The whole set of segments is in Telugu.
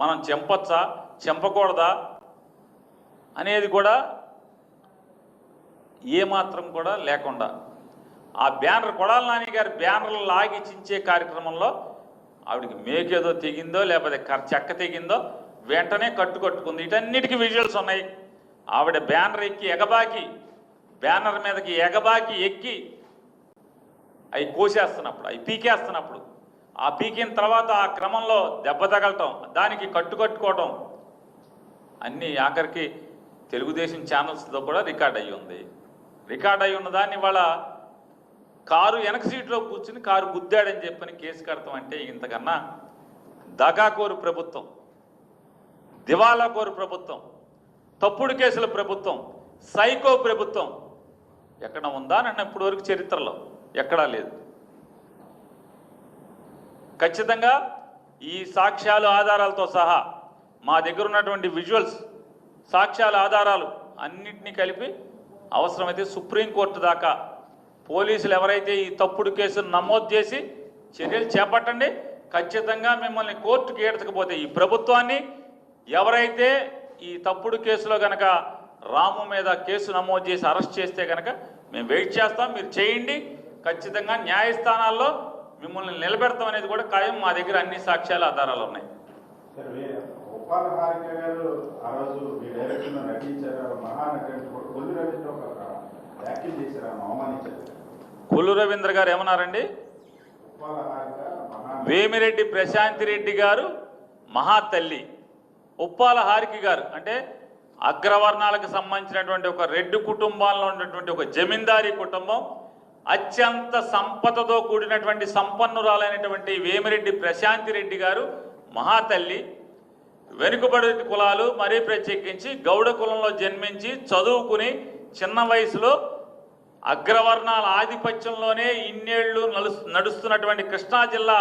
మనం చెంపచ్చా? చెంపకూడదా? అనేది కూడా ఏమాత్రం కూడా లేకుండా. ఆ బ్యానర్ కొడాల నాని గారి బ్యానర్లు లాగి చించే కార్యక్రమంలో ఆవిడకి మేకేదో తెగిందో లేకపోతే కర్- చెక్క తెగిందో వెంటనే కట్టు కట్టుకుంది. విజువల్స్ ఉన్నాయి. ఆవిడ బ్యానర్ ఎక్కి ఎగబాకి బ్యానర్ మీదకి ఎగబాకి ఎక్కి అవి కోసేస్తున్నప్పుడు అవి పీకేస్తున్నప్పుడు ఆ పీకిన తర్వాత ఆ క్రమంలో దెబ్బ తగలటం దానికి కట్టు కట్టుకోవటం అన్నీ ఆఖరికి తెలుగుదేశం ఛానల్స్తో కూడా రికార్డ్ అయ్యి ఉంది. రికార్డ్ అయి ఉన్న దాన్ని వాళ్ళ కారు వెనక సీట్లో కూర్చుని కారు గుద్దాడని చెప్పని కేసు కడతాం అంటే ఇంతకన్నా దగాకోరు ప్రభుత్వం దివాలా కోరు ప్రభుత్వం తప్పుడు కేసుల ప్రభుత్వం సైకో ప్రభుత్వం ఎక్కడ ఉందా నన్ను ఇప్పటి వరకు చరిత్రలో ఎక్కడా లేదు. ఖచ్చితంగా ఈ సాక్ష్యాలు ఆధారాలతో సహా మా దగ్గర ఉన్నటువంటి విజువల్స్ సాక్ష్యాల ఆధారాలు అన్నింటినీ కలిపి అవసరమైతే సుప్రీంకోర్టు దాకా పోలీసులు ఎవరైతే ఈ తప్పుడు కేసును నమోదు చేసి చర్యలు చేపట్టండి. ఖచ్చితంగా మిమ్మల్ని కోర్టుకి ఏడతకపోతే ఈ ప్రభుత్వాన్ని ఎవరైతే ఈ తప్పుడు కేసులో కనుక రాము మీద కేసు నమోదు చేసి అరెస్ట్ చేస్తే కనుక మేము వెయిట్ చేస్తాం. మీరు చేయండి. ఖచ్చితంగా న్యాయస్థానాల్లో మిమ్మల్ని నిలబెడతాం అనేది కూడా ఖాయం. మా దగ్గర అన్ని సాక్ష్యాలు ఆధారాలు ఉన్నాయి. కొల్లు రవీంద్ర గారు ఏమన్నారండి? వేమిరెడ్డి ప్రశాంతి రెడ్డి గారు మహాతల్లి ఉప్పాల హారిక గారు అంటే అగ్రవర్ణాలకు సంబంధించినటువంటి ఒక రెడ్డి కుటుంబాల్లో ఉన్నటువంటి ఒక జమీందారీ కుటుంబం. అత్యంత సంపదతో కూడినటువంటి సంపన్నురాలైనటువంటి వేమిరెడ్డి ప్రశాంతి రెడ్డి గారు మహాతల్లి వెనుకబడి కులాలు మరీ ప్రత్యేకించి గౌడ కులంలో జన్మించి చదువుకుని చిన్న వయసులో అగ్రవర్ణాల ఆధిపత్యంలోనే ఇన్నేళ్ళు నడుస్తున్నటువంటి కృష్ణా జిల్లా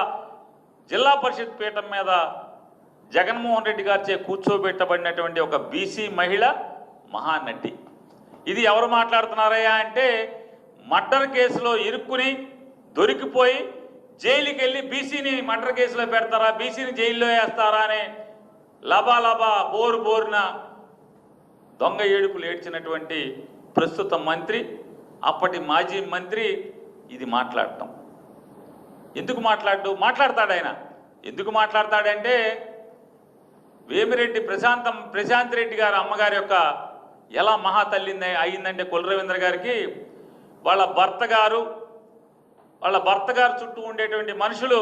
జిల్లా పరిషత్ పీఠం మీద జగన్మోహన్ రెడ్డి గారిచే కూర్చోబెట్టబడినటువంటి ఒక బీసీ మహిళ మహానటి. ఇది ఎవరు మాట్లాడుతున్నారయ్యా అంటే మర్డర్ కేసులో ఇరుక్కుని దొరికిపోయి జైలుకి వెళ్ళి బీసీని మర్డర్ కేసులో పెడతారా? బీసీని జైల్లో వేస్తారా అనే లబాలబా లబా బోరు బోరున దొంగ ఏడుపులు ఏడ్చినటువంటి ప్రస్తుత మంత్రి అప్పటి మాజీ మంత్రి ఇది మాట్లాడటం. ఎందుకు మాట్లాడు? మాట్లాడతాడు ఆయన. ఎందుకు మాట్లాడతాడంటే వేమిరెడ్డి ప్రశాంతం ప్రశాంత్ రెడ్డి గారు అమ్మగారి యొక్క ఎలా మహా తల్లింది అయిందంటే కులరవీంద్ర గారికి వాళ్ళ భర్త గారు వాళ్ళ భర్త గారు చుట్టూ ఉండేటువంటి మనుషులు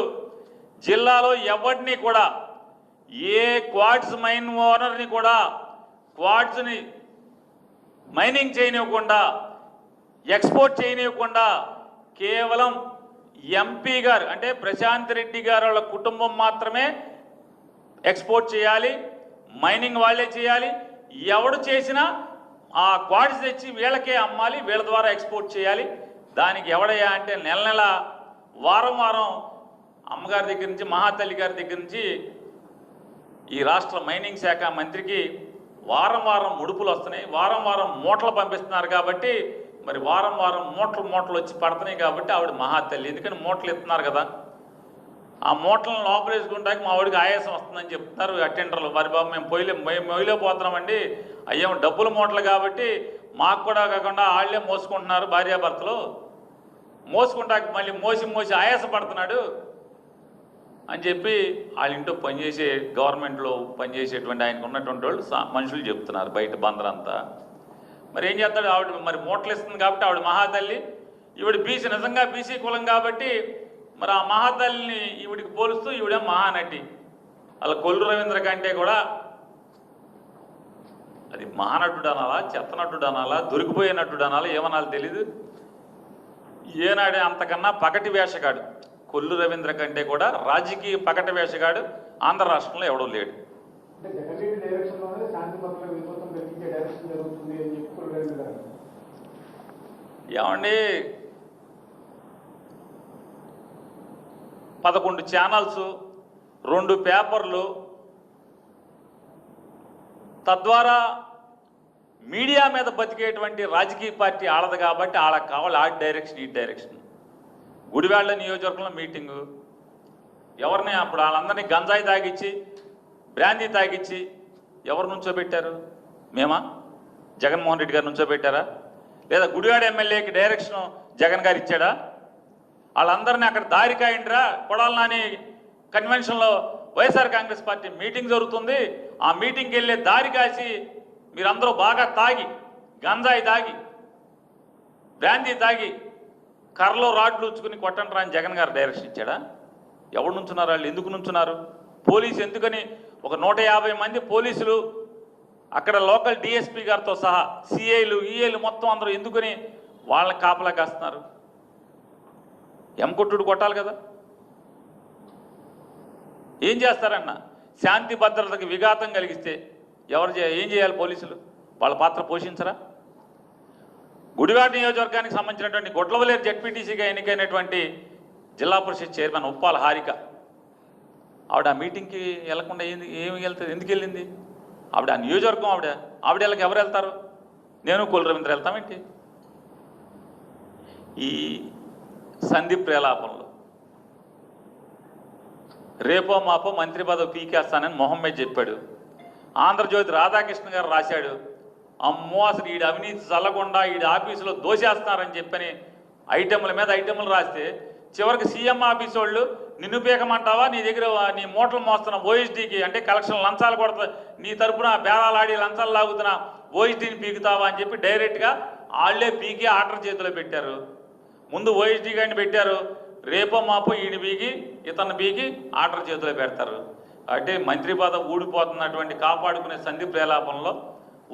జిల్లాలో ఎవరిని కూడా ఏ క్వాడ్స్ మైన్ ఓనర్ని కూడా క్వాడ్స్ని మైనింగ్ చేయనివ్వకుండా ఎక్స్పోర్ట్ చేయనివ్వకుండా కేవలం ఎంపీ గారు అంటే ప్రశాంత్ రెడ్డి గారు వాళ్ళ కుటుంబం మాత్రమే ఎక్స్పోర్ట్ చేయాలి మైనింగ్ వాళ్ళే చేయాలి. ఎవడు చేసినా ఆ క్వాడ్స్ తెచ్చి వీళ్ళకే అమ్మాలి వీళ్ళ ద్వారా ఎక్స్పోర్ట్ చేయాలి. దానికి ఎవడయ్యా అంటే నెల నెల వారం వారం అమ్మగారి దగ్గర నుంచి మహాతల్లి గారి దగ్గర నుంచి ఈ రాష్ట్ర మైనింగ్ శాఖ మంత్రికి వారం వారం ముడుపులు వస్తున్నాయి. వారం వారం మూటలు పంపిస్తున్నారు కాబట్టి మరి వారం వారం మూటలు మూటలు వచ్చి పడుతున్నాయి కాబట్టి ఆవిడ మహాతల్లి. ఎందుకని మూటలు ఇస్తున్నారు కదా? ఆ మూటలను లోపలేసుకుంటాక మా వాడికి ఆయాసం వస్తుందని చెప్తున్నారు అటెండర్లు మరి బాబు మేము పొయ్యిలే మేము మొయ్యిలో పోతున్నామండి. అయ్యేమో డబ్బుల మూటలు కాబట్టి మాకు కూడా కాకుండా వాళ్ళే మోసుకుంటున్నారు భార్యాభర్తలు. మోసుకుంటాక మళ్ళీ మోసి మోసి ఆయాస పడుతున్నాడు అని చెప్పి వాళ్ళ ఇంట్లో పనిచేసే గవర్నమెంట్లో పనిచేసేటువంటి ఆయనకు ఉన్నటువంటి వాళ్ళు మనుషులు చెప్తున్నారు బయట బందరంతా మరి ఏం చేస్తాడు? ఆవిడ మరి మూటలు ఇస్తుంది కాబట్టి ఆవిడ మహాతల్లి. ఈవిడ బీసీ నిజంగా బీసీ కులం కాబట్టి మరి ఆ మహాతల్లిని ఈవిడికి పోలుస్తూ ఈవిడ మహానటి. అలా కొల్లు రవీంద్ర కంటే కూడా అది మహానటుడు అనాలా చెత్తనటుడు అనాలా దొరికిపోయే నటుడు అనాలా ఏమనాలి తెలీదు. ఏనాడే అంతకన్నా పగటి వేషగాడు. కొల్లు రవీంద్ర కంటే కూడా రాజకీయ పగటి వేషగాడు ఆంధ్ర రాష్ట్రంలో ఎవడూ లేడు. అంటే జగన్ రెడ్డి డైరెక్షన్లోనే శాంతి భద్రతల విధ్వంసం కలిగించే డైరెక్షన్ జరుగుతుంది అని చెప్పి కులరేంద్ర గారు ఏమండి పదకొండు ఛానల్స్ రెండు పేపర్లు. తద్వారా మీడియా మీద బతికేటువంటి రాజకీయ పార్టీ ఆడదు కాబట్టి ఆడకు కావాలి ఆ డైరెక్షన్ ఈ డైరెక్షన్ గుడివాళ్ళ నియోజకవర్గంలో మీటింగు ఎవరిని అప్పుడు వాళ్ళందరినీ గంజాయి తాగిచ్చి బ్రాందీ తాగిచ్చి ఎవరు నుంచో పెట్టారు మేమా? జగన్మోహన్ రెడ్డి గారు నుంచో పెట్టారా లేదా గుడివాడ ఎమ్మెల్యేకి డైరెక్షన్ జగన్ గారు ఇచ్చాడా? వాళ్ళందరినీ అక్కడ దారి కాయండిరా. నాని కన్వెన్షన్లో వైఎస్ఆర్ కాంగ్రెస్ పార్టీ మీటింగ్ జరుగుతుంది. ఆ మీటింగ్కి వెళ్ళే దారి కాసి మీరందరూ బాగా తాగి గంజాయి తాగి బ్రాందీ తాగి కర్రలో రాడ్లు ఉంచుకుని కొట్టండి రాని జగన్ గారు డైరెక్షన్ ఇచ్చాడా? ఎవరు నుంచున్నారు? వాళ్ళు ఎందుకు నుంచున్నారు? పోలీసు ఎందుకని ఒక నూట యాభై మంది పోలీసులు అక్కడ లోకల్ డిఎస్పీ గారితో సహా సిఐలు ఈఏలు మొత్తం అందరూ ఎందుకని వాళ్ళని కాపలా కాస్తున్నారు? ఎంకొట్టుడు కొట్టాలి కదా. ఏం చేస్తారన్న? శాంతి భద్రతకు విఘాతం కలిగిస్తే ఎవరు చే- ఏం చేయాలి పోలీసులు? వాళ్ళ పాత్ర పోషించరా? గుడివాడ నియోజకవర్గానికి సంబంధించినటువంటి గొడ్లవలేరు జడ్పీటీసీగా ఎన్నికైనటువంటి జిల్లా పరిషత్ చైర్మన్ ఉప్పాల హారిక ఆవిడ ఆ మీటింగ్కి వెళ్ళకుండా ఏంది ఏమి వెళ్తుంది? ఎందుకు వెళ్ళింది? ఆవిడ ఆ నియోజకవర్గం ఆవిడ ఆవిడ వెళ్ళకి ఎవరు వెళ్తారు? నేను కుల రవీంద్ర వెళ్తామేంటి ఈ సందీప్ ప్రేలాపంలో. రేపో మాపో మంత్రి పదవి పీకేస్తానని మొహమ్మద్ చెప్పాడు. ఆంధ్రజ్యోతి రాధాకృష్ణ గారు రాశాడు అమ్మో అసలు ఈడు అవినీతి చల్లకుండా ఈడు ఆఫీసులో దోషేస్తున్నారని చెప్పని ఐటెంల మీద ఐటెంలు రాస్తే చివరికి సీఎం ఆఫీస్ వాళ్ళు నిన్ను పీకమంటావా? నీ దగ్గర నీ మూటలు మోస్తున్న ఓఎస్డీకి అంటే కలెక్షన్ లంచాలు కొడతా నీ తరపున బేరాలు ఆడి లంచాలు లాగుతున్నా ఓఎస్డీని పీకుతావా అని చెప్పి డైరెక్ట్గా వాళ్ళే పీకి ఆర్డర్ చేతిలో పెట్టారు. ముందు ఓఎస్డీ గారిని పెట్టారు. రేపో మాపో ఈయన బీగి ఇతను బీగి ఆర్డర్ చేతిలో పెడతారు. అంటే మంత్రి పదం ఊడిపోతున్నటువంటి కాపాడుకునే సంధి ప్రేలాపంలో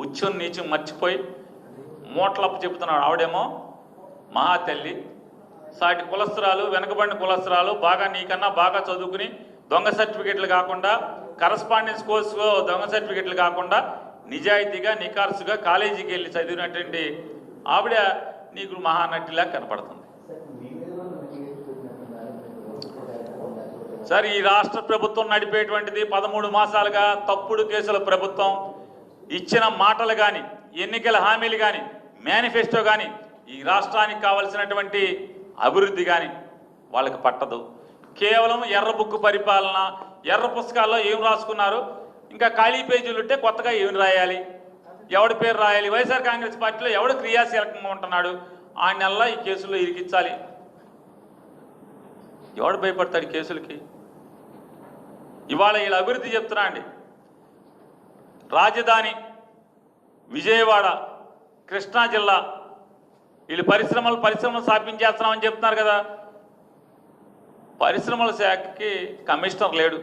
ఉచ్చం నీచం మర్చిపోయి మూటలప్పు చెబుతున్నాడు. ఆవిడేమో మహా తల్లి సాటి కులస్త్రాలు వెనకబడిన కులస్త్రాలు బాగా నీకన్నా బాగా చదువుకుని దొంగ సర్టిఫికెట్లు కాకుండా కరస్పాండెన్స్ కోర్సులో దొంగ సర్టిఫికెట్లు కాకుండా నిజాయితీగా నికార్సుగా కాలేజీకి వెళ్ళి చదివినటువంటి ఆవిడ నీకు మహానటిలా కనపడుతుంది. సార్ ఈ రాష్ట్ర ప్రభుత్వం నడిపేటువంటిది పదమూడు మాసాలుగా తప్పుడు కేసుల ప్రభుత్వం. ఇచ్చిన మాటలు కానీ ఎన్నికల హామీలు కానీ మేనిఫెస్టో కానీ ఈ రాష్ట్రానికి కావలసినటువంటి అభివృద్ధి కానీ వాళ్ళకి పట్టదు. కేవలం ఎర్ర బుక్కు పరిపాలన ఎర్ర పుస్తకాల్లో ఏం రాసుకున్నారు? ఇంకా ఖాళీ పేజీలు ఉంటే కొత్తగా ఏం రాయాలి? ఎవడి పేరు రాయాలి? వైఎస్ఆర్ కాంగ్రెస్ పార్టీలో ఎవడు క్రియాశీలకంగా ఉంటున్నాడు? ఆ నెలలో ఈ కేసుల్లో ఇరికించాలి. ఎవడు భయపడతాడు కేసులకి? ఇవాళ వీళ్ళ అభివృద్ధి చెప్తున్నా అండి. రాజధాని విజయవాడ కృష్ణా జిల్లా వీళ్ళు పరిశ్రమలు పరిశ్రమలు స్థాపించేస్తున్నామని చెప్తున్నారు కదా. పరిశ్రమల శాఖకి కమిషనర్ లేడు.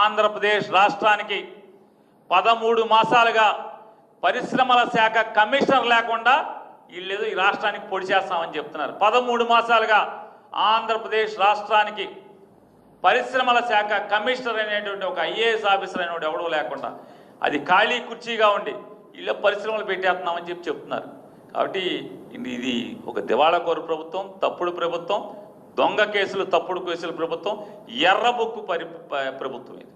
ఆంధ్రప్రదేశ్ రాష్ట్రానికి పదమూడు మాసాలుగా పరిశ్రమల శాఖ కమిషనర్ లేకుండా వీళ్ళేదో ఈ రాష్ట్రానికి పొడి చేస్తామని చెప్తున్నారు. పదమూడు మాసాలుగా ఆంధ్రప్రదేశ్ రాష్ట్రానికి పరిశ్రమల శాఖ కమిషనర్ అనేటువంటి ఒక ఐఏఎస్ ఆఫీసర్ అయినటువంటి ఎవడో లేకుండా అది ఖాళీ కుర్చీగా ఉండి ఇలా పరిశ్రమలు పెట్టేస్తున్నామని చెప్పి చెప్తున్నారు. కాబట్టి ఇది- ఒక దివాళాకోరు ప్రభుత్వం తప్పుడు ప్రభుత్వం దొంగ కేసులు తప్పుడు కేసులు ప్రభుత్వం ఎర్రబొక్కు పరి ప్రభుత్వం ఇది.